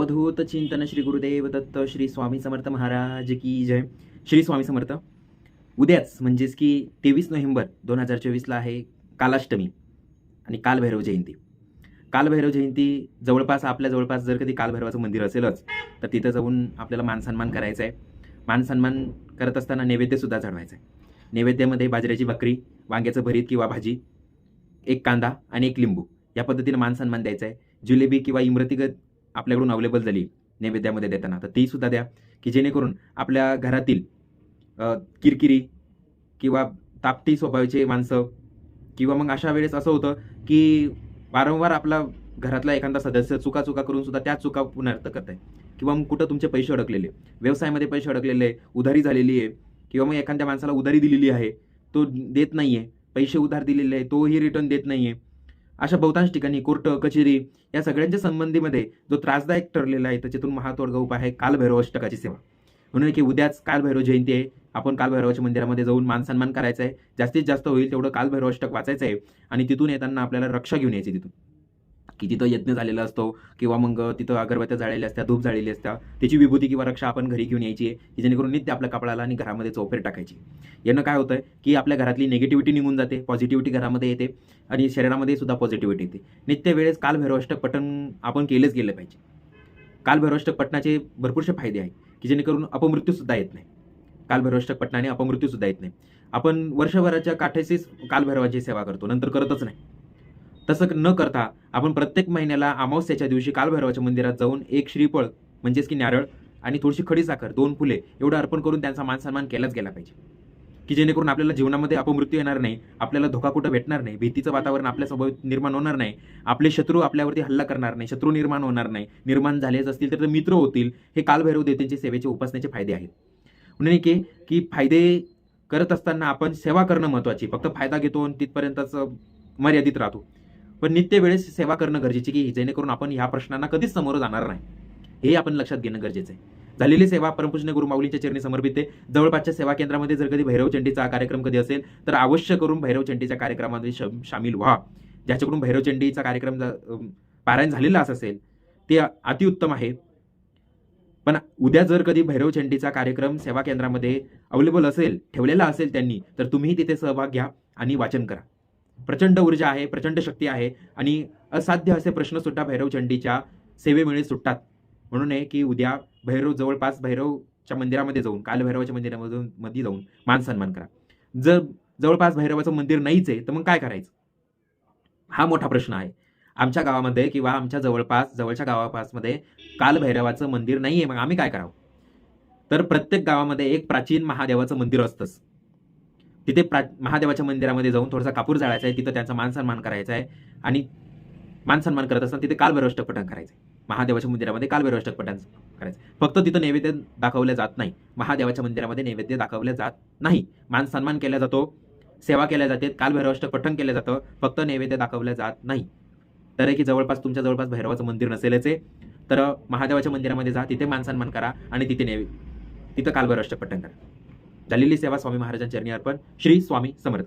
अवधूत चिंतन श्री गुरुदेव दत्त श्री स्वामी समर्थ महाराज की जय. श्री स्वामी समर्थ उद्याच म्हणजेच की तेवीस नोव्हेंबर दोन हजार चोवीसला आहे कालाष्टमी आणि कालभैरव जयंती. कालभैरव जयंती जवळपास आपल्या जवळपास जर कधी कालभैरवाचं मंदिर असेलच तर तिथं जाऊन आपल्याला मानसन्मान करायचा आहे. मानसन्मान करत असताना नैवेद्यसुद्धा चढवायचा आहे. नैवेद्यामध्ये बाजऱ्याची भाकरी वांग्याचं भरीत किंवा भाजी एक कांदा आणि एक लिंबू या पद्धतीनं मानसन्मान द्यायचा आहे. जिलेबी किंवा इमरतीगत आपल्याकडून अवेलेबल झाली नैवेद्यामध्ये देताना. तर ती सुद्धा द्या की जेणेकरून आपल्या घरातील किरकिरी किंवा तापटी स्वभावाचे माणसं किंवा मग अशा वेळेस असं होतं की वारंवार आपला घरातला एखादा सदस्य चुका चुका करून सुद्धा त्या चुका पुनर्थ करत आहे किंवा मग कुठं तुमचे पैसे अडकलेले. व्यवसायामध्ये पैसे अडकलेले आहे उधारी झालेली आहे किंवा मग एखाद्या माणसाला उधारी दिलेली आहे तो देत नाही आहे पैसे उधार दिलेले आहे तोही रिटर्न देत नाही आहे अशा बहुतांश ठिकाणी कोर्ट कचेरी या सगळ्यांच्या संबंधीमध्ये जो त्रासदायक ठरलेला आहे त्याच्यातून महातोडगा उपाय आहे कालभैरव अष्टकाची सेवा. म्हणून की उद्याच कालभैरव जयंती आहे. आपण कालभैरवाच्या मंदिरामध्ये जाऊन मानसन्मान करायचा आहे. जास्तीत जास्त होईल तेवढं कालभैरव अष्टक वाचायचं आहे आणि तिथून येताना आपल्याला रक्षा घेऊन यायची तिथून. की तिथं यज्ञ झालेला असतो किंवा मग तिथं अगरबत्त्या जाळलेल्या असतात धूप जाळलेली असतात त्याची विभूती किंवा रक्षा आपण घरी घेऊन यायची आहे की जेणेकरून नित्य आपल्या कपडाला आणि घरामध्ये चौफेर टाकायची. यानं काय होतं की आपल्या घरातली निगेटिव्हिटी निघून जाते पॉझिटिव्हिटी घरामध्ये येते आणि शरीरामध्ये सुद्धा पॉझिटिव्हिटी येते. नित्य वेळेस कालभैरवाष्टक पठण आपण केलेच गेलं पाहिजे. कालभैरवाष्टक पठणाचे भरपूरसे फायदे आहेत की जेणेकरून अपमृत्यूसुद्धा येत नाही. कालभैरवाष्टक पठणाने अपमृत्यूसुद्धा येत नाही. आपण वर्षभराच्या काठेशीच कालभैरवाची सेवा करतो नंतर करतच नाही. तसं न करता आपण प्रत्येक महिन्याला अमावस्याच्या दिवशी कालभैरवाच्या मंदिरात जाऊन एक श्रीफळ म्हणजेच की नारळ आणि थोडीशी खडी साखर दोन फुले एवढं अर्पण करून त्यांचा मानसन्मान केलाच गेला पाहिजे. की जेणेकरून आपल्याला जीवनामध्ये अपमृत्यू येणार नाही आपल्याला धोका कुठं भेटणार नाही भीतीचं वातावरण आपल्यासोबत निर्माण होणार नाही आपले शत्रू आपल्यावरती हल्ला करणार नाही शत्रू निर्माण होणार नाही निर्माण झालेच असतील तर ते मित्र होतील हे कालभैरव देवतेचे सेवेचे उपासनेचे फायदे आहेत. म्हणून की की फायदे करत असताना आपण सेवा करणं महत्त्वाची फक्त फायदा घेतो आणि तिथपर्यंतच मर्यादित राहतो. पण नित्य वेळेस सेवा करणं गरजेची की जेणेकरून आपण ह्या प्रश्नांना कधीच समोर जाणार नाही. हे आपण लक्षात घेणं गरजेचं आहे. झालेली सेवा परमपूजनीय गुरु माऊलींच्या चरणी समर्पित आहे. जवळपासच्या सेवा केंद्रामध्ये जर कधी भैरवचंडीचा कार्यक्रम कधी असेल तर अवश्य करून भैरवचंडीच्या कार्यक्रमामध्ये श सामील व्हा. ज्याच्याकडून भैरवचंडीचा कार्यक्रम ज- पारायण झालेला असेल ते अतिउत्तम आहे. पण उद्या जर कधी भैरवचंडीचा कार्यक्रम सेवा केंद्रामध्ये अवेलेबल असेल ठेवलेला असेल त्यांनी तर तुम्ही तिथे सहभाग घ्या आणि वाचन करा. प्रचंड ऊर्जा आहे प्रचंड शक्ती आहे आणि असाध्य असे प्रश्न सुद्धा भैरवचंडीच्या सेवेमुळे सुटतात. म्हणून आहे की उद्या भैरव जवळपास भैरवच्या मंदिरामध्ये जाऊन कालभैरवाच्या मंदिरामधून मध्ये जाऊन मान सन्मान करा. जर जवळपास भैरवाचं मंदिर नाहीच आहे तर मग काय करायचं? हा मोठा प्रश्न आहे. आमच्या गावामध्ये किंवा आमच्या जवळपास जवळच्या गावापासमध्ये कालभैरवाचं मंदिर नाही आहे मग आम्ही काय करावं? तर प्रत्येक गावामध्ये एक प्राचीन महादेवाचं मंदिर असतंच. तिथे प्रा महादेवाच्या मंदिरामध्ये जाऊन थोडासा कापूर जाळायचा आहे तिथं त्यांचा मान सन्मान करायचा आहे आणि मान सन्मान करत असताना तिथे कालभैरवष्टक पठण करायचं आहे. महादेवाच्या मंदिरामध्ये कालभैरवष्टक पठण करायचं फक्त तिथं नैवेद्य दाखवलं जात नाही. महादेवाच्या मंदिरामध्ये नैवेद्य दाखवले जात नाही. मान सन्मान केला जातो सेवा केल्या जाते कालभैरवष्टक पठण केलं जातं फक्त नैवेद्य दाखवलं जात नाही. तर आहे की जवळपास तुमच्या जवळपास भैरवाचं मंदिर नसेलच आहे. तर महादेवाच्या मंदिरामध्ये जा तिथे मान सन्मान करा आणि तिथे नैवे तिथं कालभैरवष्टक पठण करा. झालेली सेवा स्वामी महाराजांच्या चरणी अर्पण. श्री स्वामी समर्थ.